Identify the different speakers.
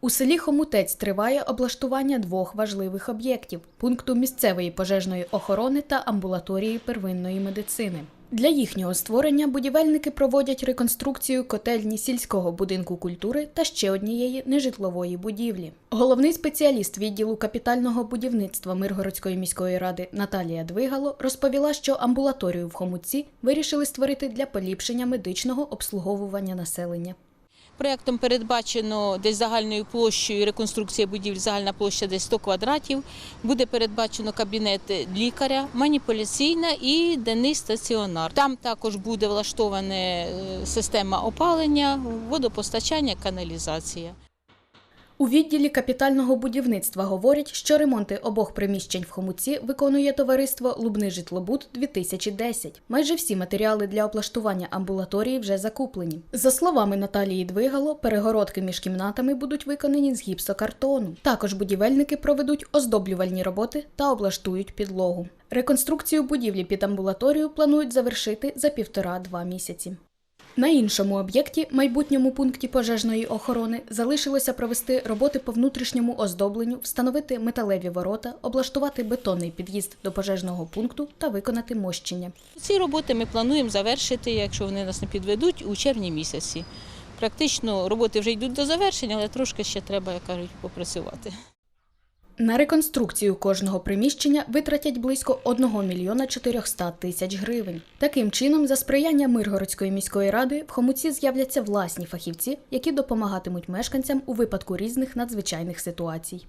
Speaker 1: У селі Хомутець триває облаштування двох важливих об'єктів пункту місцевої пожежної охорони та амбулаторії первинної медицини. Для їхнього створення будівельники проводять реконструкцію котельні сільського будинку культури та ще однієї нежитлової будівлі. Головний спеціаліст відділу капітального будівництва Миргородської міської ради Наталія Двигало розповіла, що амбулаторію в Хомутці вирішили створити для поліпшення медичного обслуговування населення.
Speaker 2: Проектом передбачено десь загальною площею реконструкція будівель, загальна площа десь 100 квадратів. Буде передбачено кабінет лікаря, маніпуляційна і денний стаціонар. Там також буде влаштована е, система опалення, водопостачання, каналізація.
Speaker 1: У відділі капітального будівництва говорять, що ремонти обох приміщень в Хомуці виконує товариство Лубний житлобуд 2010 Майже всі матеріали для облаштування амбулаторії вже закуплені. За словами Наталії Двигало, перегородки між кімнатами будуть виконані з гіпсокартону. Також будівельники проведуть оздоблювальні роботи та облаштують підлогу. Реконструкцію будівлі під амбулаторію планують завершити за півтора-два місяці. На іншому об'єкті, майбутньому пункті пожежної охорони, залишилося провести роботи по внутрішньому оздобленню, встановити металеві ворота, облаштувати бетонний під'їзд до пожежного пункту та виконати мощення.
Speaker 2: Ці роботи ми плануємо завершити, якщо вони нас не підведуть, у червні місяці. Практично роботи вже йдуть до завершення, але трошки ще треба, як кажуть, попрацювати.
Speaker 1: На реконструкцію кожного приміщення витратять близько 1 мільйона 400 тисяч гривень. Таким чином, за сприяння Миргородської міської ради в Хомуці з'являться власні фахівці, які допомагатимуть мешканцям у випадку різних надзвичайних ситуацій.